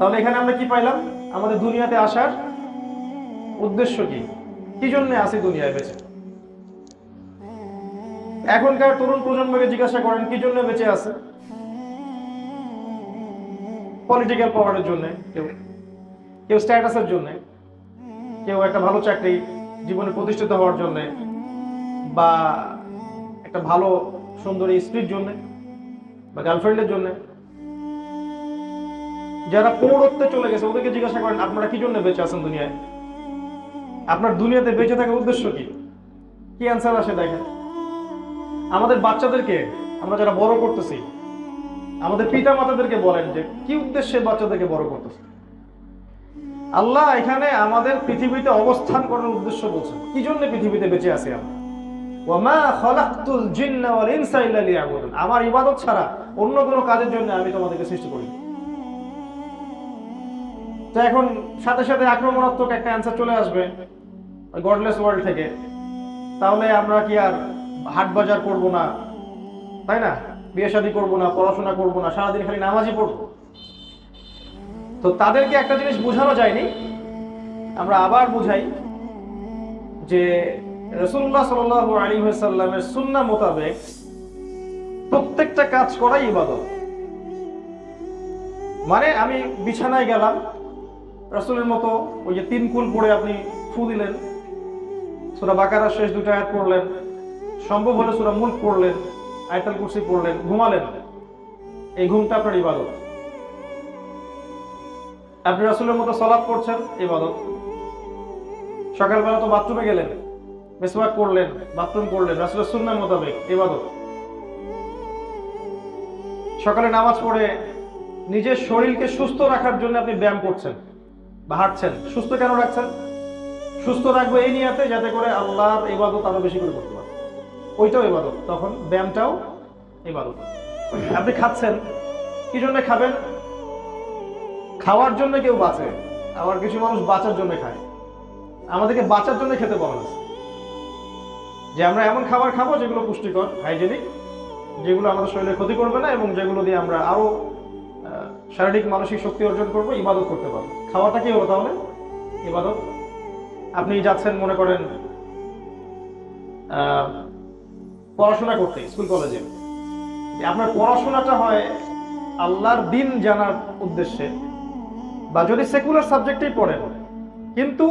তাহলে এখানে আমরা কি পাইলাম? আমাদের দুনিয়াতে আসার উদ্দেশ্য কি? কি জন্য আসি দুনিয়ায় বেঁচে? এখনকার তরুণ প্রজন্মকে জিজ্ঞাসা করেন, কি জন্য বেঁচে আছে? পলিটিক্যাল পাওয়ারের জন্য কেউ। কেউ স্ট্যাটাসের জন্য। কেউ একটা ভালো চাকরি জীবনে প্রতিষ্ঠিত হওয়ার জন্য বা একটা ভালো, সুন্দরী স্ত্রীর জন্য বা গার্লফ্রেন্ডের জন্য। যারা পৌরত্বে চলে গেছে, ওদেরকে জিজ্ঞাসা করেন, আপনারা কি জন্য বেঁচে আছেন দুনিয়ায়? আপনার দুনিয়াতে বেঁচে থাকার উদ্দেশ্য কি? কি অ্যান্সার আসে দেখেন? আমাদের বাচ্চাদেরকে, আমরা যারা বড় করতেছি, আমাদের পিতা মাতাদেরকে বলেন যে, কি উদ্দেশ্যে বাচ্চাদেরকে বড় করতেছে আল্লাহ এখানে আমাদের পৃথিবীতে অবস্থান করার উদ্দেশ্য বলছেন, কি জন্য পৃথিবীতে বেঁচে আছি আমরা? আমার ইবাদত ছাড়া অন্য কোনো কাজের জন্য আমি তোমাদেরকে সৃষ্টি করি তো এখন সাথে সাথে আক্রমণাত্মক একটা অ্যান্সার চলে আসবে গডলেস ওয়ার্ল্ড থেকে। তাহলে আমরা কি আর হাট বাজার করব না? তাই না? বিয়ে শাদী করব না, পড়াশোনা করব না, সারাদিন খালি নামাজই পড়ব। তো তাদেরকে একটা জিনিস বোঝানো যায়নি। আমরা আবার বুঝাই যে রসুল্লাহ সাল আলী সাল্লামের সুন্না মোতাবেক প্রত্যেকটা কাজ করাই ইবাদত। মানে আমি বিছানায় গেলাম রসুলের মতো ওই যে তিন কুল পড়ে আপনি ফু দিলেন, সুরা বাকারা শেষ দুটো আয়াত পড়লেন, সম্ভব হলে সুরা মুল্ক পড়লেন, আয়তাল কুরসি পড়লেন, ঘুমালেন। এই ঘুমটা আপনার ইবাদত। আপনি রাসুলের মতো সলাপ করছেন ইবাদত। সকালবেলা তো বাথরুমে গেলেন, মেসওয়াক করলেন বাথরুম করলেন রাসুলের সুন্নার মোতাবেক, ইবাদত। সকালে নামাজ পড়ে নিজের শরীরকে সুস্থ রাখার জন্য আপনি ব্যায়াম করছেন। বা হাঁটছেন, সুস্থ কেন রাখছেন? সুস্থ রাখব এই নিয়াতে যাতে করে আল্লাহর ইবাদত আরও বেশি করে করতে পারে। ওইটাও ইবাদত, তখন ব্যায়ামটাও ইবাদত। আপনি খাচ্ছেন, কি জন্য খাবেন? খাওয়ার জন্য কেউ বাঁচে, আবার কিছু মানুষ বাঁচার জন্য খায়। আমাদেরকে বাঁচার জন্য খেতে বলা যে আমরা এমন খাবার খাব যেগুলো পুষ্টিকর হাইজেনিক যেগুলো আমাদের শরীরে ক্ষতি করবে না এবং যেগুলো দিয়ে আমরা আরও শারীরিক, মানসিক শক্তি অর্জন করব, ইবাদত করতে পারব। খাওয়াটা কি হলো তাহলে? ইবাদত? আপনি যাচ্ছেন, মনে করেন পড়াশোনা করতে, স্কুল, কলেজে। আপনার পড়াশোনাটা হয় আল্লাহর দিন জানার উদ্দেশ্যে, বা যদি সেকুলার সাবজেক্টেই পড়েন, কিন্তু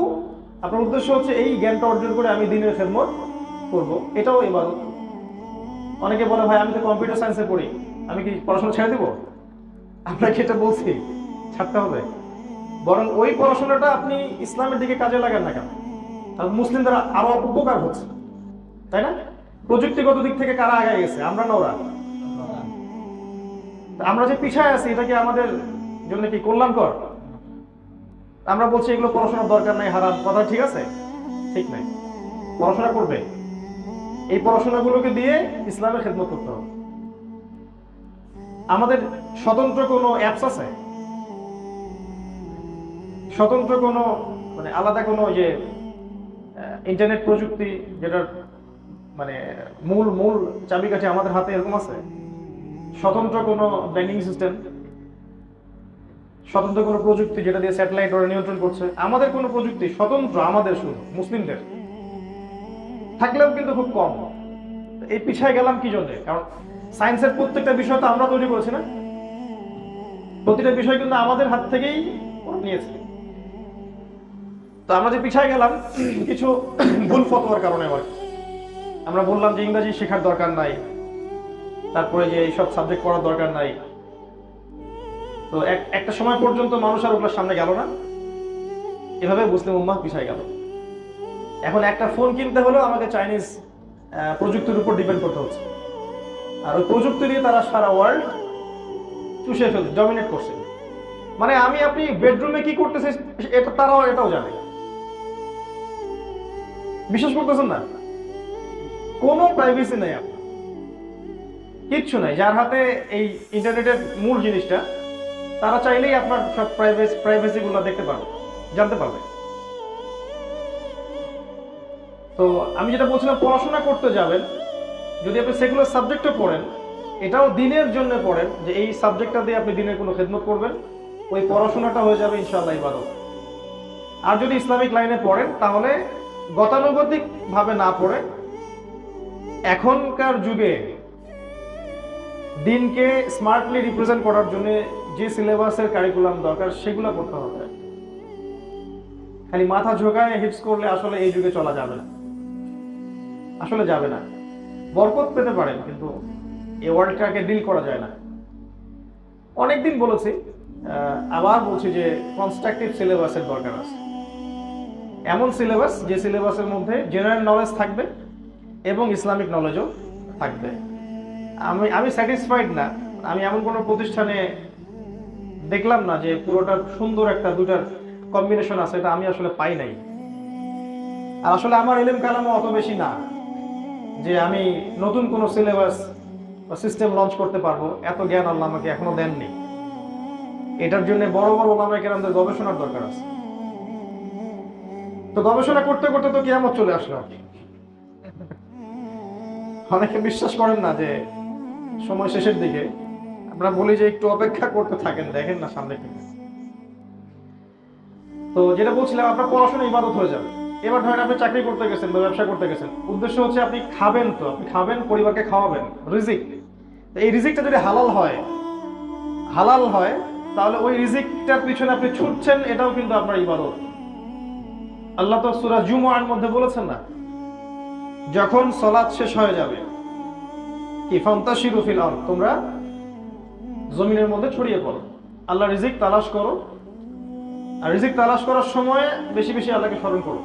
আপনার উদ্দেশ্য হচ্ছে এই জ্ঞানটা অর্জন করে আমি দিনের খেদমত করব, এটাও ইবাদত। অনেকে বলে, ভাই, আমি তো কম্পিউটার সায়েন্সে পড়ি, আমি কি পড়াশোনা ছেড়ে দিব? আপনাকে এটা বলছি, ছাড়তে হবে। বরং ওই পড়াশোনাটা আপনি ইসলামের দিকে কাজে লাগান না কেন? তাহলে মুসলিমদের আরও উপকার হচ্ছে, তাই না? প্রযুক্তিগত দিক থেকে কারা আগে গেছে? আমরা না ওরা। আমরা যে পিছায় আছি, এটা কি আমাদের জন্য কি কল্যাণকর? আমরা বলছি এগুলো পড়াশোনার দরকার নাই, হারাম। কথা ঠিক আছে? ঠিক নাই। পড়াশোনা করবে। এই পড়াশোনাগুলোকে দিয়ে ইসলামের খেদমত করতে হবে। আমাদের স্বতন্ত্র কোনো অ্যাপস আছে? স্বতন্ত্র কোনো মানে আলাদা কোনো যে ইন্টারনেট প্রযুক্তি যেটার মানে মূল মূল চাবিকাঠি আমাদের হাতে এরকম আছে? স্বতন্ত্র কোনো ব্যাংকিং সিস্টেম স্বতন্ত্র কোনো প্রযুক্তি যেটা দিয়ে স্যাটেলাইট ওরা নিয়ন্ত্রণ করছে? আমাদের কোনো প্রযুক্তি স্বতন্ত্র আমাদের শুধু, মুসলিমদের। থাকলেও কিন্তু খুব কম। এই পিছায় গেলাম কি জন্য? কারণ সায়েন্সের প্রত্যেকটা বিষয় তো আমরা তৈরি করেছি না? প্রতিটা বিষয় কিন্তু আমাদের হাত থেকেই নিয়েছে। তো আমরা যে পিছায় গেলাম, কিছু ভুল ফতোয়ার কারণে আবার আমরা বললাম যে ইংরেজি শেখার দরকার নাই। তারপরে যে এইসব সাবজেক্ট পড়ার দরকার নাই। তো একটা সময় পর্যন্ত মানুষ আর ওগুলোর সামনে গেল না। এভাবে মুসলিম উম্মাহ পিছায় গেল। এখন একটা ফোন কিনতে হলেও আমাকে চাইনিজ প্রযুক্তির উপর ডিপেন্ড করতে হচ্ছে। আর ওই প্রযুক্তি দিয়ে তারা সারা ওয়ার্ল্ড চুষে ফেলছে ডমিনেট করছে। মানে আমি, আপনি বেডরুমে কি করতেছি এটা তারাও, এটাও জানে। বিশ্বাস করতেছেন না? কোনো প্রাইভেসি নেই আপনার। কিচ্ছু নাই, যার হাতে এই ইন্টারনেটের মূল জিনিসটা, তারা চাইলেই আপনার সব প্রাইভেসি প্রাইভেসি গুলো দেখতে পারবে, জানতে পারবে। তো আমি যেটা বলছিলাম, পড়াশোনা করতে যাবেন যদি আপনি সেকুলার সাবজেক্টও পড়েন, এটাও দিনের জন্য পড়েন যে এই সাবজেক্টটা দিয়ে আপনি দিনের কোনো খেদমত করবেন, ওই পড়াশোনাটা হয়ে যাবে ইনশাআল্লাহ ইবাদত। আর যদি ইসলামিক লাইনে পড়েন, তাহলে গতানুগতিক ভাবে না পড়ে, এখনকার যুগে দিনকে স্মার্টলি রিপ্রেজেন্ট করার জন্য যে সিলেবাসের কারিকুলাম দরকার, সেগুলো করতে হবে। খালি মাথা ঝোঁকায় হিপস করলে আসলে এই যুগে চলা যাবে না। আসলে যাবে না। বরকত পেতে পারেন কিন্তু এই ওয়ার্ল্ডটাকে ডিল করা যায় না। অনেকদিন বলেছি আবার বলছি যে কনস্ট্রাকটিভ সিলেবাসের দরকার আছে। এমন সিলেবাস যে সিলেবাসের মধ্যে জেনারেল নলেজ থাকবে এবং ইসলামিক নলেজও থাকবে। আমি আমি স্যাটিসফাইড না। আমি এমন কোনো প্রতিষ্ঠানে দেখলাম না যে পুরোটা সুন্দর একটা দুটার কম্বিনেশন আছে, এটা আমি আসলে পাই নাই। আর আসলে আমার এলেম কালামও অত বেশি না। যে আমি নতুন কোনো সিলেবাস বা সিস্টেম লঞ্চ করতে পারব, এত জ্ঞান আল্লাহ আমাকে এখনও দেননি। এটার জন্য বড় বড় ওলামায় কেরামদের গবেষণার দরকার আছে। তো গবেষণা করতে করতে তো কিয়ামত চলে আসলো। অনেকে বিশ্বাস করেন না যে সময় শেষের দিকে আমরা বলি যে একটু অপেক্ষা করতে থাকেন, দেখেন না সামনে তো যেটা বলছিলাম, আপনার পড়াশোনা ইবাদত হয়ে যাবে। এবার ধরেন আপনি চাকরি করতে গেছেন বা ব্যবসা করতে গেছেন, উদ্দেশ্য হচ্ছে আপনি খাবেন তো, আপনি খাবেন, পরিবারকে খাওয়াবেন, রিজিক। এই রিজিকটা যদি হালাল হয় হালাল হয়, তাহলে ওই রিজিকটার পিছনে আপনি ছুটছেন, এটাও কিন্তু আপনার ইবাদত। আল্লাহ তো সুরা জুমুয়ার মধ্যে বলেছেন না, যখন সলাৎ শেষ হয়ে যাবে, কি ফান্তাশিরু ফিল আরদ, তোমরা জমিনের মধ্যে ছড়িয়ে পড়ো। আল্লাহ রিজিক তালাশ করো, আর রিজিক তালাশ করার সময় বেশি বেশি আল্লাহকে স্মরণ করো।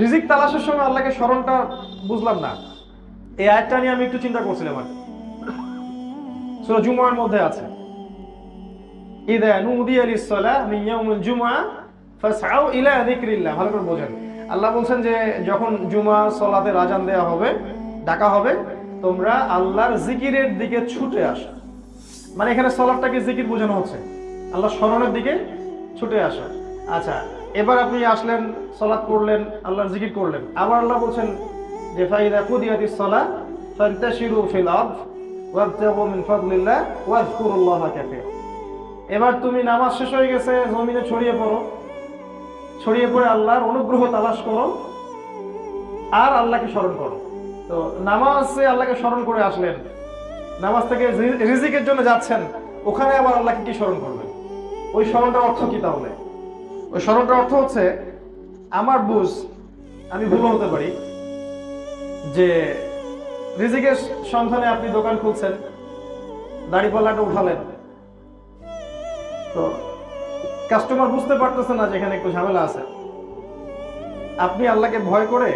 রিজিক তালাশের সময় আল্লাহকে স্মরণটা বুঝলাম না। এই আয়াতটা নিয়ে আমি একটু চিন্তা করছিলাম আর সূরা জুমুয়ার মধ্যে আছে। ইদা নুদিয়া লিস-সালাহ মিন ইয়াউমিল জুমআ ফাসআউ ইলা যিকরিল্লাহ। ভালো করে বোঝেন। আল্লাহ বলছেন যে, যখন জুমা সালাতের আজান দেয়া হবে, ডাকা হবে, তোমরা আল্লাহর জিকিরের দিকে ছুটে আসো। মানে এখানে সলাটটাকে জিকির বোঝানো হচ্ছে। আল্লাহ স্মরণের দিকে ছুটে আসা। আচ্ছা এবার আপনি আসলেন, সলাৎ করলেন আল্লাহর জিকির করলেন। আবার আল্লাহ বলছেন, যে ফাইদা কুদিয়াতিস সালাহ ফান্তাশিরু ফিল আরদ মিন ফাদলিল্লাহ ওয়াজকুরুল্লাহা কাসীরা। এবার তুমি নামাজ শেষ হয়ে গেছে, জমিনে ছড়িয়ে পড়ো। ছড়িয়ে পড়ে আল্লাহর অনুগ্রহ তালাশ করো আর আল্লাহকে স্মরণ করো। তো নামাজে আল্লাহকে স্মরণ করে আসলেন। নামাজ থেকে রিজিকের জন্য যাচ্ছেন, ওখানে আবার আল্লাহকে কি স্মরণ করবেন? ওই স্মরণটার অর্থ কি তাহলে? ওই স্মরণটার অর্থ হচ্ছে, আমার বুঝ, আমি ভুল হতে পারি, যে রিজিকের সন্ধানে আপনি দোকান খুলছেন, দাড়িপাল্লাটা উঠালেন। তো কাস্টমার বুঝতে পারতেছে না যেখানে একটু ঝামেলা আছে। আপনি আল্লাহকে ভয় করে,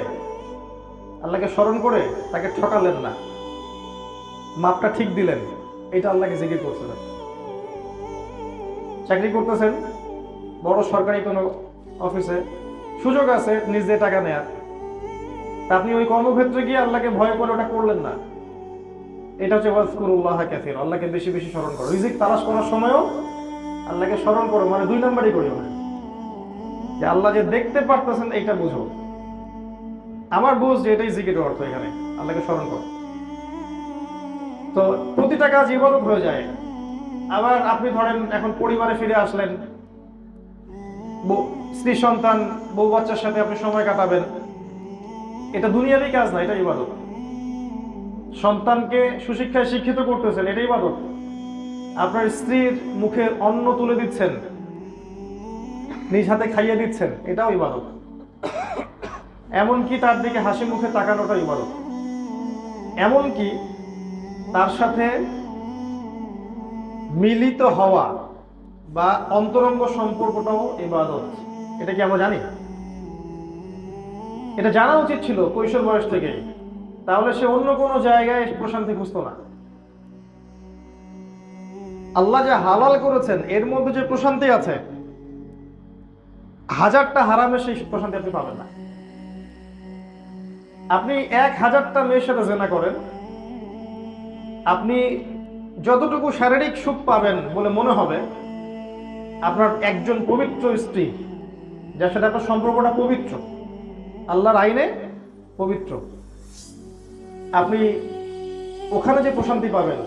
আল্লাহকে স্মরণ করে তাকে ঠকালেন না। মাপটা ঠিক দিলেন, এটা আল্লাহকে জিজ্ঞেস করছেন চাকরি করতেছেন বড় সরকারি কোনো অফিসে সুযোগ আছে নিজে টাকা নেয়ার। আপনি ওই কর্মক্ষেত্রে গিয়ে আল্লাহকে ভয় করে ওটা করলেন না। এটা হচ্ছে ওয়াজকুরুল্লাহ কাসীর, আল্লাহকে বেশি বেশি স্মরণ করো। রিজিক তালাশ করার সময়ও আল্লাহকে স্মরণ করো মানে দুই নম্বরই করি মানে যে আল্লাহ যে দেখতে পারতেছেন এটা বুঝো। আমার বুঝ যে এটাই জিকির অর্থ এখানে। আল্লাহকে স্মরণ করো। তো প্রতিটা কাজ ইবাদত হয়ে যায়। আবার আপনি ধরেন, এখন পরিবারে ফিরে আসলেন স্ত্রী সন্তান, বউ বাচ্চার সাথে আপনি সময় কাটাবেন। এটা দুনিয়ারই কাজ না এটা ইবাদত। সন্তানকে সুশিক্ষায় শিক্ষিত করতেছেন এটা ইবাদত। আপনার স্ত্রীর মুখে অন্ন তুলে দিচ্ছেন, নিজ হাতে খাইয়ে দিচ্ছেন, এটাও ইবাদত। এমনকি তার দিকে হাসি মুখে তাকানোটা ইবাদত। এমনকি তার সাথে মিলিত হওয়া বা অন্তরঙ্গ সম্পর্কটাও ইবাদত। এটা কি আমরা জানি? এটা জানা উচিত ছিল কৈশোর বয়স থেকেই তাহলে সে অন্য কোনো জায়গায় প্রশান্তি খুঁজতো না। আল্লাহ যে হালাল করেছেন, এর মধ্যে যে প্রশান্তি আছে, হাজারটা হারামে সেই প্রশান্তি আপনি পাবেন না। আপনি এক হাজারটা মেয়ের সাথে জেনা করেন। আপনি যতটুকু শারীরিক সুখ পাবেন বলে মনে হবে আপনার একজন পবিত্র স্ত্রী, যার সাথে আপনার সম্পর্কটা পবিত্র, আল্লাহর আইনে পবিত্র। আপনি ওখানে যে প্রশান্তি পাবেন,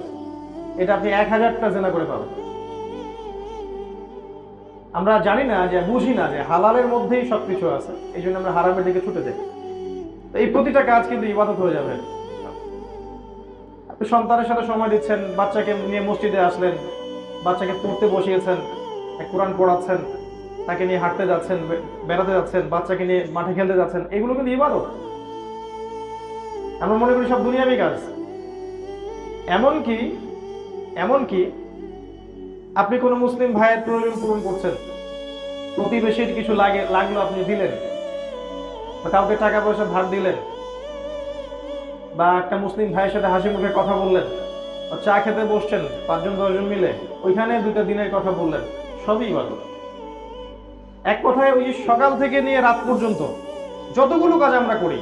এটা আপনি এক হাজারটা জেনা করে পাবেন। আমরা জানি না যে, বুঝি না যে, হালালের মধ্যেই সবকিছু আছে, এই জন্য আমরা হারামের দিকে ছুটে যাই। তো এই প্রতিটা কাজ কিন্তু ইবাদত হয়ে যাবে। আপনি সন্তানের সাথে সময় দিচ্ছেন, বাচ্চাকে নিয়ে মসজিদে আসলেন, বাচ্চাকে পড়তে বসিয়েছেন কোরআন পড়াচ্ছেন, তাকে নিয়ে হাঁটতে যাচ্ছেন বেড়াতে যাচ্ছেন, বাচ্চাকে নিয়ে মাঠে খেলতে যাচ্ছেন, এগুলো কিন্তু ইবাদত। আমরা মনে করি সব দুনিয়াবি কাজ। এমনকি এমনকি আপনি কোনো মুসলিম ভাইয়ের প্রয়োজন পূরণ করছেন, প্রতিবেশীর কিছু লাগে, লাগল আপনি দিলেন, বা কাউকে টাকা পয়সা ধার দিলেন, বা একটা মুসলিম ভাইয়ের সাথে হাসি মুখে কথা বললেন চা খেতে বসছেন, পাঁচজন দশজন মিলে, ওইখানে দুটা দিনের কথা বললেন। সবই ইবাদত এক কথায় ওই সকাল থেকে নিয়ে রাত পর্যন্ত যতগুলো কাজ আমরা করি,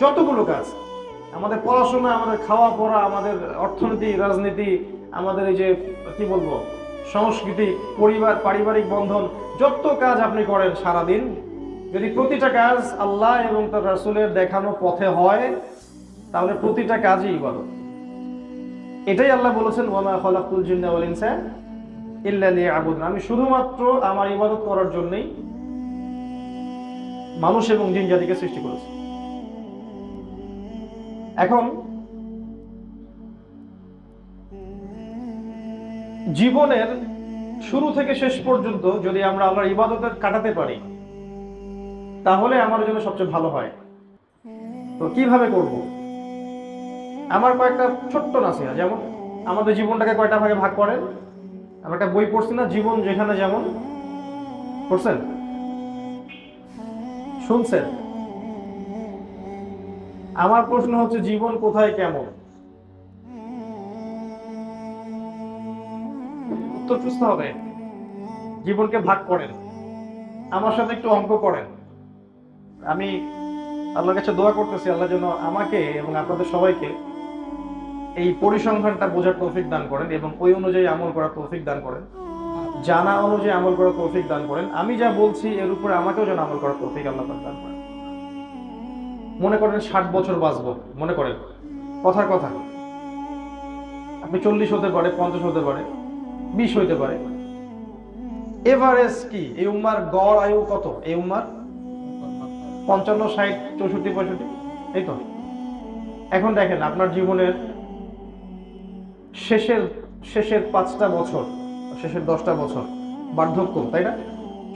যতগুলো কাজ, আমাদের পড়াশোনা, আমাদের খাওয়া পড়া, আমাদের অর্থনীতি, রাজনীতি, আমাদের এই যে, কি বলব, সংস্কৃতি, পরিবার, পারিবারিক বন্ধন, যত কাজ আপনি করেন সারাদিন, যদি প্রতিটা কাজ আল্লাহ এবং তার রাসূলের দেখানো পথে হয়, তাহলে প্রতিটা কাজই ইবাদত। এটাই আল্লাহ বলেছেন ওয়ামা খলাকুল জিন্না ওয়াল ইনসা ইল্লা লিয়াবুদুন আমি শুধুমাত্র আমার ইবাদত করার জন্যই মানুষ এবং জিন জাতিকে সৃষ্টি করেছি। এখন জীবনের শুরু থেকে শেষ পর্যন্ত যদি আমরা আল্লাহর ইবাদতের কাটাতে পারি, তাহলে আমার জন্য সবচেয়ে ভালো হয়। তো কীভাবে করব? আমার কয়েকটা ছোট্ট নাসিহা, যেমন আমাদের জীবনটাকে কয়টা ভাগে ভাগ করেন? আমরা একটা বই পড়ছি না, জীবন যেখানে যেমন। পড়ছেন? শুনছেন? আমার প্রশ্ন হচ্ছে, জীবন কোথায় কেমন? উত্তর সুস্থ হবে। জীবনকে ভাগ করেন। আমার সাথে একটু অঙ্ক করেন। আমি আল্লাহর কাছে দোয়া করতেছি, আল্লাহ যেন আমাকে এবং আপনাদের সবাইকে এই পরিসংখ্যানটা বোঝার তৌফিক দান করেন এবং ওই অনুযায়ী আমল করার তৌফিক দান করেন। জানা অনুযায়ী আমল করার তৌফিক দান করেন। আমি যা বলছি, এর উপরে আমাকেও যেন আমল করার তৌফিক আল্লাহ দান করেন। মনে করেন ষাট বছর বাঁচবো। মনে করেন? কথার কথা। আপনি চল্লিশ হতে পারে, পঞ্চাশ হতে পারে, বিশ হইতে পারে। এভারেজ কি? এই উম্মার গড় আয়ু কত? এই উম্মার পঞ্চান্ন, ষাট, চৌষট্টি, পঁয়ষট্টি? এই তো। এখন দেখেন, আপনার জীবনের শেষের শেষের পাঁচটা বছর, শেষের দশটা বছর বার্ধক্য, তাই না?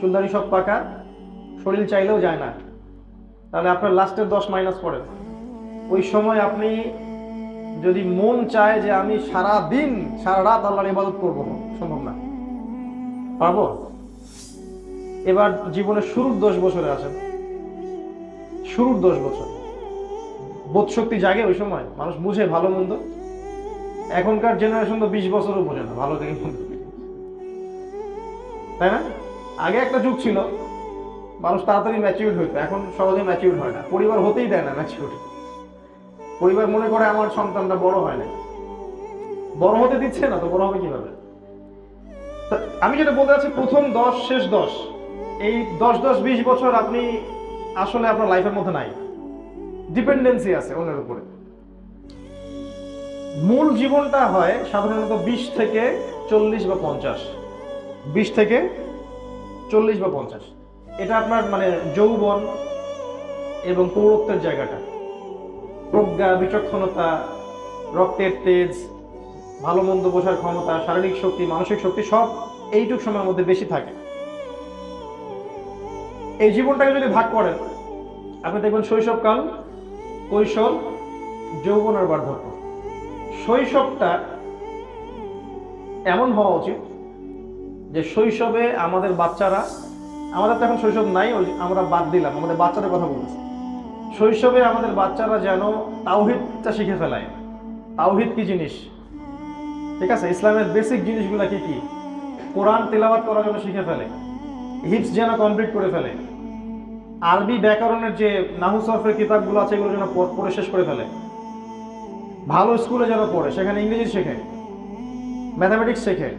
চুলদারি সব পাকা, শরীর চাইলেও যায় না। তাহলে আপনার লাস্টের দশ মাইনাস পড়ে ওই সময় আপনি যদি মন চায় যে আমি সারা দিন সারা রাত আল্লাহর ইবাদত করব, সম্ভব না। পারব? এবার জীবনের শুরুর দশ বছরে আছেন শুরুর দশ বছর। বোধ শক্তি জাগে ওই সময়। মানুষ বুঝে ভালো মন্দ। এখনকার জেনারেশন তো বিশ বছরও বোঝে না, ভালো থেকে তাই না? আগে একটা যুগ ছিল, মানুষ তাড়াতাড়ি ম্যাচিউর হইতো, এখন সহজে ম্যাচিউর হয় না। পরিবার হতেই দেয় না ম্যাচিউর পরিবার মনে করে আমার সন্তানটা বড় হয় না বড় হতে দিচ্ছে না, তো বড় হবে কীভাবে? আমি যেটা বলতে চাচ্ছি, প্রথম দশ, শেষ দশ। এই দশ দশ, বিশ বছর আপনি আসলে আপনার লাইফের মধ্যে নাই। ডিপেন্ডেন্সি আছে অন্যের উপরে। মূল জীবনটা হয় সাধারণত বিশ থেকে চল্লিশ বা পঞ্চাশ। বিশ থেকে চল্লিশ বা পঞ্চাশ। এটা আপনার মানে যৌবন এবং পৌরত্বের জায়গাটা। প্রজ্ঞা, বিচক্ষণতা, রক্তের তেজ, ভালো মন্দ বোঝার ক্ষমতা, শারীরিক শক্তি, মানসিক শক্তি সব এইটুক সময়ের মধ্যে বেশি থাকে। এই জীবনটাকে যদি ভাগ করেন, আপনি দেখবেন শৈশবকাল, কৈশোর, যৌবন আর বার্ধক্য। শৈশবটা এমন হওয়া উচিত যে শৈশবে আমাদের বাচ্চারা, আমাদের তো এখন শৈশব নাই আমরা বাদ দিলাম, আমাদের বাচ্চাদের কথা বলতেছি শৈশবে আমাদের বাচ্চারা যেন তাওহিদটা শিখে ফেলায় তাওহিদ কি জিনিস? ঠিক আছে, ইসলামের বেসিক জিনিসগুলো কি কি? কোরআন তেলাওয়াত করার জন্য শিখে ফেলে হিপস যেন কমপ্লিট করে ফেলে, আরবি ব্যাকরণের যে নাহু সরফের কিতাবগুলো আছে, এগুলো যেন পড়ে শেষ করে ফেলে। ভালো স্কুলে যেন পড়ে, সেখানে ইংরেজি শেখে ম্যাথামেটিক্স শেখে,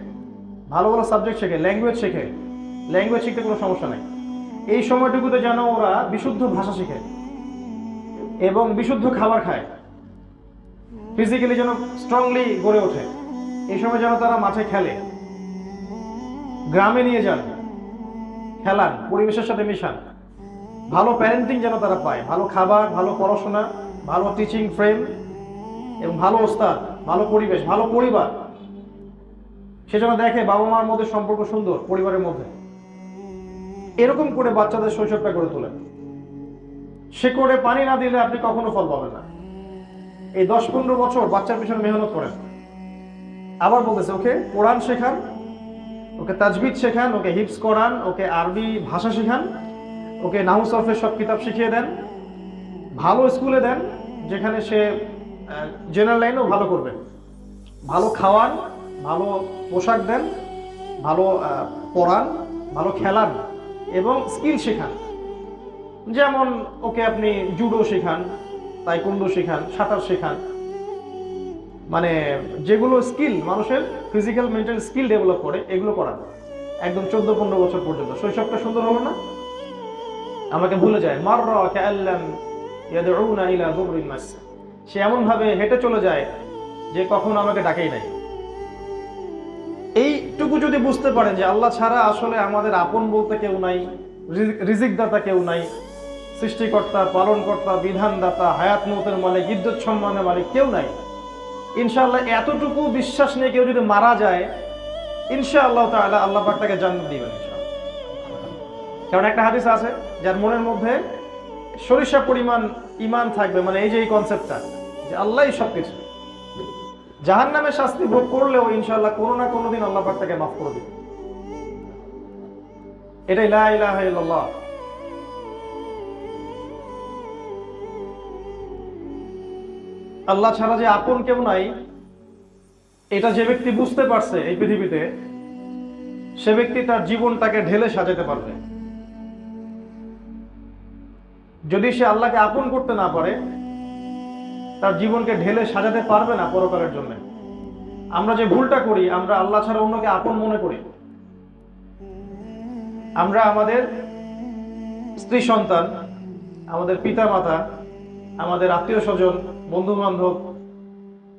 ভালো ভালো সাবজেক্ট শেখে ল্যাঙ্গুয়েজ শেখে ল্যাঙ্গুয়েজ শিখতে কোনো সমস্যা নেই। এই সময়টুকুতে যেন ওরা বিশুদ্ধ ভাষা শিখে এবং বিশুদ্ধ খাবার খায় ফিজিক্যালি যেন স্ট্রংলি গড়ে ওঠে, এই সময় যেন তারা মাঠে খেলে, গ্রামে নিয়ে যান, খেলান, পরিবেশের সাথে মিশান, ভালো প্যারেন্টিং যেন তারা পায়, ভালো খাবার, ভালো পড়াশোনা, ভালো টিচিং ফ্রেম এবং ভালো ওস্তাদ, ভালো পরিবেশ, ভালো পরিবার। সে যেন দেখে বাবা মার মধ্যে সম্পর্ক সুন্দর, পরিবারের মধ্যে। এরকম করে বাচ্চাদের শৈশবটা গড়ে তোলেন। সে করে পানি না দিলে আপনি কখনো ফল পাবেন না। এই দশ পনেরো বছর বাচ্চার পিছনে মেহনত করেন। আবার বলতেছে, ওকে, কোরআন শেখান, ওকে তাজবিদ শেখান, ওকে হিপস করান, ওকে আরবি ভাষা শেখান, ওকে নাহু সরফের সব কিতাব শিখিয়ে দেন, ভালো স্কুলে দেন, যেখানে সে জেনারেল লাইনও ভালো করবেন। ভালো খাওয়ান, ভালো পোশাক দেন, ভালো পড়ান, ভালো খেলান এবং স্কিল শেখান। যেমন ওকে আপনি জুডো শেখান তাইকুন্ডো শেখান, সাঁতার শেখান। মানে যেগুলো স্কিল মানুষের ফিজিক্যাল মেন্টাল স্কিল ডেভেলপ করে, এগুলো করান। একদম চোদ্দ, পনেরো বছর পর্যন্ত। শৈশবটা সুন্দর হলো না? আমাকে ভুলে যায়। মার কাল্লাম ইয়াদউনা ইলা মাস সে এমন ভাবে হেঁটে চলে যায় যে কখনো আমাকে ডাকেই নাই। এইটুকু যদি বুঝতে পারেন যে আল্লাহ ছাড়া আসলে আমাদের আপন বলতে কেউ নাই রিজিকদাতা কেউ নাই, সৃষ্টিকর্তা, পালনকর্তা, বিধানদাতা, হায়াত মতের মালিক ইদ্যুৎ সম্মানের মালিক কেউ নাই। ইনশাআল্লাহ এতটুকু বিশ্বাস নিয়ে কেউ যদি মারা যায়, ইনশাআল্লাহ তাআলা আল্লাহ পাক তাকে জান্নাত দিবেন কারণ একটা হাদিস আছে, যার মনের মধ্যে সরিষা পরিমাণ ইমান থাকবে মানে এই যে এই কনসেপ্টটা যে আল্লাহই সবকিছু। জাহান নামে শাস্তি ভোগ করলেও ইনশাআল্লাহ কোনো না কোনো দিন আল্লাহ পাক তাকে মাফ করে দিবে। এটাই লা ইলাহা আল্লাহ ছাড়া যে আপন কেউ নাই, এটা যে ব্যক্তি বুঝতে পারছে এই পৃথিবীতে, সে ব্যক্তি তার জীবনটাকে ঢেলে সাজাতে পারবে। যদি সে আল্লাহকে আপন করতে না পারে, তার জীবনকে ঢেলে সাজাতে পারবে না পরকালের জন্য। আমরা যে ভুলটা করি, আমরা আল্লাহ ছাড়া অন্যকে আপন মনে করি। আমরা আমাদের স্ত্রী সন্তান, আমাদের পিতা মাতা আমাদের আত্মীয় স্বজন বন্ধু বান্ধব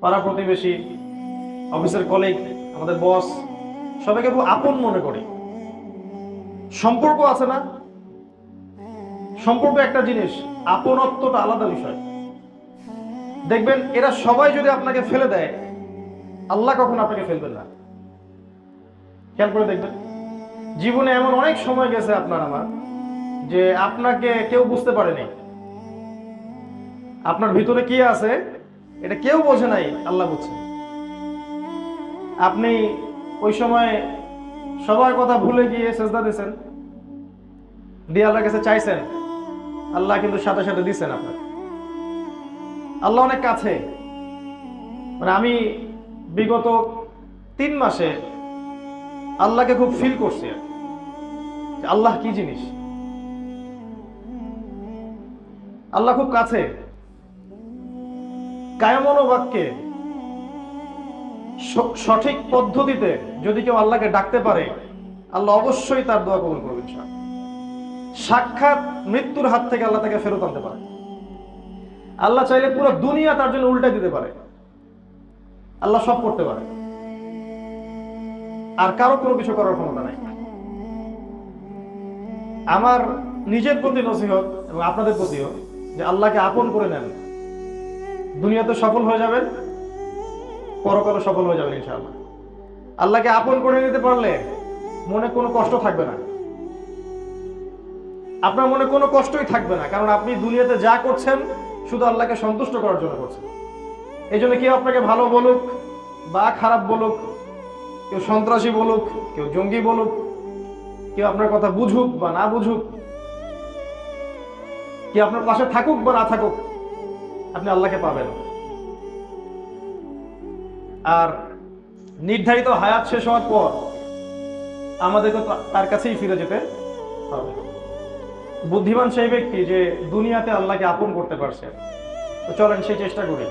পাড়া প্রতিবেশী, অফিসের কলিগ আমাদের বস সবাইকে আপন মনে করি। সম্পর্ক আছে না? সম্পর্ক একটা জিনিস, আপনত্বটা আলাদা বিষয়। দেখবেন, এরা সবাই যদি আপনাকে ফেলে দেয়, আল্লাহ কখন আপনাকে ফেলবেন না। খেয়াল করে দেখবেন, জীবনে এমন অনেক সময় গেছে আপনার আমার, যে আপনাকে কেউ বুঝতে পারেনি। আপনার ভিতরে কি আছে, এটা কেউ বোঝে নাই, আল্লাহ বুঝছে। আপনি ওই সময় সবার কথা ভুলে গিয়ে সেজদা দিয়েছেন, দিয়ে আল্লাহর কাছে চাইছেন আল্লাহ কিন্তু সাথে সাথে দিচ্ছেন আপনার। আল্লাহ অনেক কাছে। মানে আমি বিগত তিন মাসে আল্লাহকে খুব ফিল করছি আল্লাহ কি জিনিস? আল্লাহ খুব কাছে। কায়মন বাক্যে সঠিক পদ্ধতিতে যদি কেউ আল্লাহকে ডাকতে পারে, আল্লাহ অবশ্যই তার দোয়া কবুল করবেন ইনশাআল্লাহ। সাক্ষাৎ মৃত্যুর হাত থেকে আল্লাহ তাকে ফেরত আনতে পারে। আল্লাহ চাইলে পুরো দুনিয়া তার জন্য উল্টে দিতে পারে। আল্লাহ সব করতে পারে। আর কারও কোনো কিছু করার ক্ষমতা নাই। আমার নিজের প্রতি নসিহত এবং আপনাদের প্রতিও যে আল্লাহকে আপন করে নেন। দুনিয়াতে সফল হয়ে যাবেন পরকালে সফল হয়ে যাবেন ইনশাআল্লাহ। আল্লাহকে আপন করে নিতে পারলে মনে কোনো কষ্ট থাকবে না। আপনার মনে কোনো কষ্টই থাকবে না, কারণ আপনি দুনিয়াতে যা করছেন শুধু আল্লাহকে সন্তুষ্ট করার জন্য করছেন। এই জন্য কেউ আপনাকে ভালো বলুক, বা খারাপ বলুক, কেউ সন্ত্রাসী বলুক, কেউ জঙ্গি বলুক, কেউ আপনার কথা বুঝুক বা না বুঝুক, কেউ আপনার পাশে থাকুক বা না থাকুক, আপনি আল্লাহকে পাবেন। আর নির্ধারিত হায়াত শেষ হওয়ার পর আমাদেরকে তার কাছেই ফিরে যেতে হবে। বুদ্ধিমান সেই ব্যক্তি যে দুনিয়াতে আল্লাহকে আপন করতে পারছে। তো চলেন সেই চেষ্টা করি।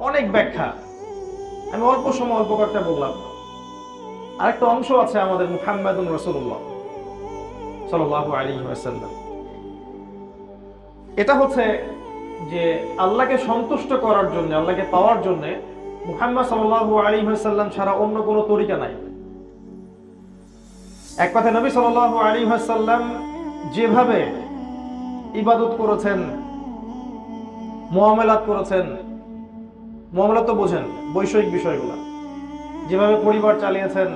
অনেক ব্যাখ্যা। আমি অল্প সময় অল্প কয়েকটা বললাম। আরেকটা অংশ আছে আমাদের মুহাম্মাদুন রাসূলুল্লাহ সাল্লাল্লাহু আলাইহি ওয়াসাল্লাম। এটা হচ্ছে যে আল্লাহকে সন্তুষ্ট করার জন্য, আল্লাহকে পাওয়ার জন্য মুহাম্মদ সাল্লাল্লাহু আলাইহি ওয়াসাল্লাম ছাড়া অন্য কোনো তরিকা নাই। এক কথা নবী সাল্লাল্লাহু আলাইহি ওয়াসাল্লাম যেভাবে ইবাদত করেছেন, মুআমালাত করেছেন, মুআমালাত তো বোঝেন বৈষয়িক বিষয়গুলো। যেভাবে পরিবার চালিয়েছেন,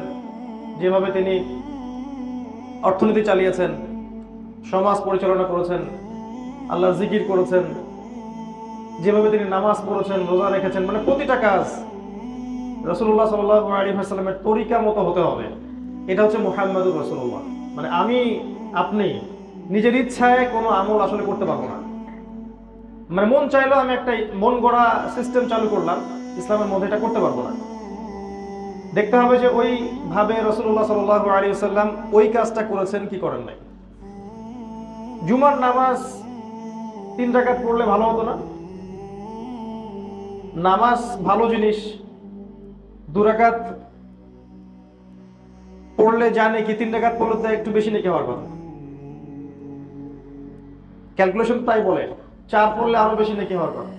যেভাবে তিনি অর্থনীতি চালিয়েছেন, সমাজ পরিচালনা করেছেন, আল্লাহর জিকির করেছেন যেভাবে তিনি নামাজ পড়েছেন, রোজা রেখেছেন মানে প্রতিটা কাজ রসুল্লাহ সাল্লাহ আলী হাসলামের তরিকা মতো হতে হবে। এটা হচ্ছে মুহাম্মদুর রসুল্লাহ মানে আমি, আপনি নিজের ইচ্ছায় কোনো আমল আসলে করতে পারব না। মানে মন চাইলেও আমি একটা মন গড়া সিস্টেম চালু করলাম, ইসলামের মধ্যে এটা করতে পারব না। দেখতে হবে যে ওই ভাবে রসুল্লাহ সাল্লাহ আলী সাল্লাম ওই কাজটা করেছেন, কি করেন নাই। জুমার নামাজ তিন রাকাত পড়লে ভালো হতো না? নামাজ ভালো জিনিস, দুরাকাত পড়লে জানে কি তিন রাকাত পড়লে তো একটু বেশি নাকি হওয়ার কথা। ক্যালকুলেশন তাই বলে, চার পড়লে আরও বেশি নাকি হওয়ার কথা।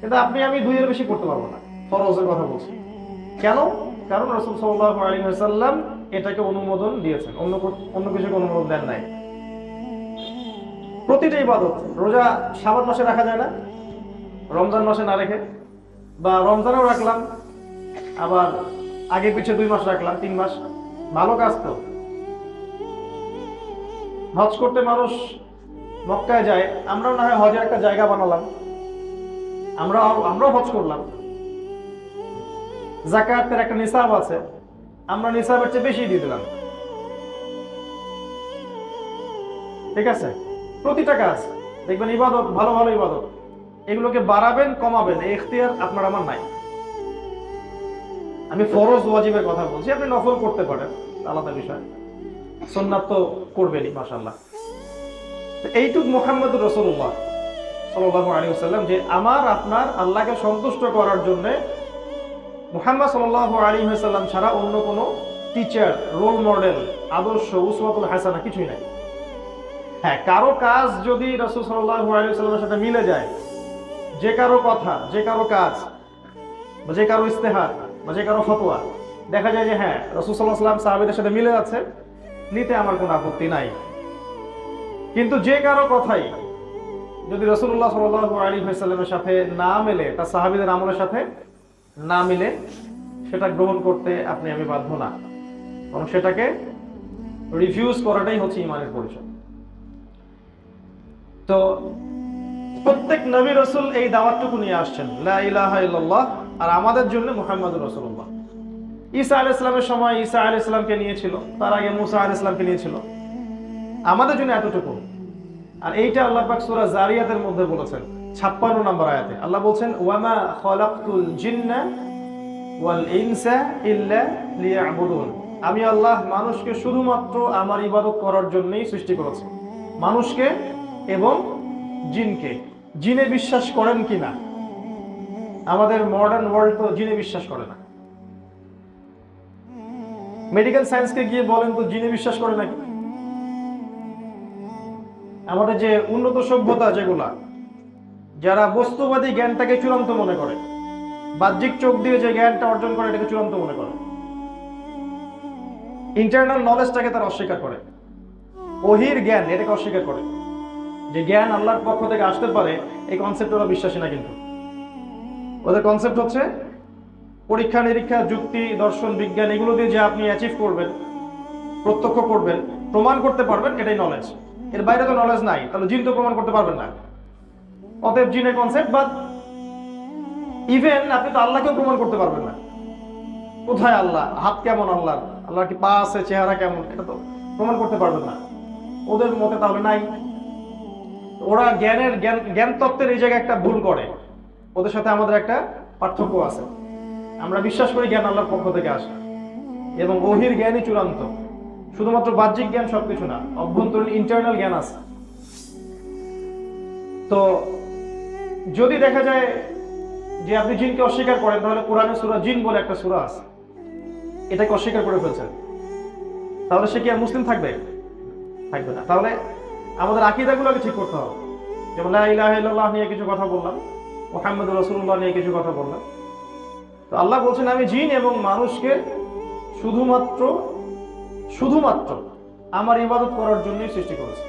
কিন্তু আপনি, আমি দুইয়ের বেশি করতে পারব না, ফরজের কথা বলছি। কেন? কারণ রসুল সাল্লাহ আলী সাল্লাম এটাকে অনুমোদন দিয়েছেন, অন্য অন্য কিছুকে অনুমোদন দেন নাই। প্রতিটা ইবাদত, রোজা সাবান মাসে রাখা যায় না, রমজান মাসে না রেখে। বা রমজানেও রাখলাম, আবার আগে পিছে দুই মাস রাখলাম, তিন মাস। ভালো কাজ তো। হজ করতে মানুষ মক্কায় যায়, আমরাও না হয় হজের একটা জায়গা বানালাম। আমরা, আমরাও হজ করলাম। জাকাতের একটা নিসাব আছে, আমরা নিসাবের চেয়ে বেশি দিয়ে দিলাম। ঠিক আছে? প্রতিটা কাজ। দেখবেন ইবাদত, ভালো ভালো ইবাদত। এগুলোকে বাড়াবেন, কমাবেন এখতিয়ার আপনার আমার নাই। আমি ফরজ ওয়াজিবের কথা বলছি, আপনি নফল করতে পারেন, আলাদা বিষয়। সোননাথ তো করবেনই মাসাল্লাহ এইটুক মোহাম্মদ রসুল্লাহ সাল্লাহ আলী সাল্লাম যে আমার, আপনার, আল্লাহকে সন্তুষ্ট করার জন্য মুহাম্মদ সাল্লাহ আলী সাল্লাম ছাড়া অন্য কোনো টিচার রোল মডেল আদর্শ উসমাতুল হাসানা কিছুই নাই। হ্যাঁ কারও কাজ যদি রসুল সাল্লাহ আলী সাল্লামের সাথে মিলে যায় যে কারও কথা, যে কারও কাজ, বা যে কারও ইস্তেহার বা যে কারও ফতোয়া, দেখা যায় যে হ্যাঁ রসুল সাল্লাহ সাল্লাম সাহাবিদের সাথে মিলে আছে, নিতে আমার কোনো আপত্তি নাই। কিন্তু যে কারও কথাই যদি রসুল্লাহ সাল্লাহ আলী সাল্লামের সাথে না মেলে, তার সাহাবিদের আমলের সাথে না মিলে, সেটা গ্রহণ করতে আপনি আমি বাধ্য না। এবং সেটাকে রিফিউজ করাটাই হচ্ছে ইমানের পরিচয়। তো প্রত্যেক নবী রসুল এই দাওয়াতটুকু নিয়ে আসছেন। লা ইলাহা ইল্লাল্লাহ আর আমাদের জন্য মুহাম্মদ রসুল্লাহ ঈসা আল ইসলামের সময় ঈসা আল ইসলামকে নিয়েছিল, তার আগে মুসা আল ইসলামকে নিয়েছিল। আমাদের জন্য এতটুকু। আর এইটা আল্লাহ পাক সূরা জারিয়াতের মধ্যে বলেছেন 56 নম্বর আয়াতে। আল্লাহ বলছেন, ওয়ামা খলাকতুল জিন্না আমি আল্লাহ মানুষকে শুধুমাত্র আমার ইবাদত করার জন্যই সৃষ্টি করেছি। মানুষকে এবং জিনকে। জিনে বিশ্বাস করেন কিনা? আমাদের মডার্ন ওয়ার্ল্ড তো জিনে বিশ্বাস করে না। মেডিকেল সায়েন্সকে গিয়ে বলেন তো জিনে বিশ্বাস করে নাকি? আমাদের যে উন্নত সভ্যতা যেগুলা, যারা বস্তুবাদী জ্ঞানটাকে চূড়ান্ত মনে করে, বাহ্যিক চোখ দিয়ে যে জ্ঞানটা অর্জন করে এটাকে চূড়ান্ত মনে করে ইন্টারনাল নলেজটাকে তারা অস্বীকার করে, অহির জ্ঞান এটাকে অস্বীকার করে। যে জ্ঞান আল্লাহর পক্ষ থেকে আসতে পারে, এই কনসেপ্ট ওরা বিশ্বাসী না কিন্তু। ওদের কনসেপ্ট হচ্ছে পরীক্ষা, নিরীক্ষা, যুক্তি, দর্শন, বিজ্ঞান, এগুলো দিয়ে যে আপনি অ্যাচিভ করবেন, প্রত্যক্ষ করবেন, প্রমাণ করতে পারবেন, এটাই নলেজ এর বাইরে তো নলেজ নাই, তাহলে জিন তো প্রমাণ করতে পারবেন না। অতএব জিনের কনসেপ্ট বাদ। ইভেন আপনি তো আল্লাহকেও প্রমাণ করতে পারবেন না। কোথায় আল্লাহ? হাত কেমন আল্লাহ আল্লাহ কি পা আছে, চেহারা কেমন? এটা তো প্রমাণ করতে পারবেন না। ওদের মতে তাহলে নাই। ওরা জ্ঞানের জ্ঞান তত্ত্বের এই জায়গায় একটা ভুল করে। ওদের সাথে আমাদের একটা পার্থক্য আছে। আমরা বিশ্বাস করি জ্ঞান আল্লাহর পক্ষ থেকে আসে। এবং ওহির জ্ঞানই চূড়ান্ত। শুধুমাত্র বাহ্যিক জ্ঞান সবকিছু না, অভ্যন্তরীণ ইন্টারনাল জ্ঞান আছে। তো যদি দেখা যায় যে আপনি জিনকে অস্বীকার করেন, তাহলে কোরআনে সুরা জিন বলে একটা সুরা আছে। এটাকে অস্বীকার করে ফেলছেন। তাহলে সে কি আর মুসলিম থাকবে? থাকবে না। তাহলে আমাদের আকিদাগুলোকে ঠিক করতে হবে। যেমন লাহ নিয়ে কিছু কথা বললাম, মোহাম্মদ রসুল্লাহ নিয়ে কিছু কথা বললাম। তো আল্লাহ বলছেন, আমি জিন এবং মানুষকে শুধুমাত্র শুধুমাত্র আমার ইবাদত করার জন্যই সৃষ্টি করেছি।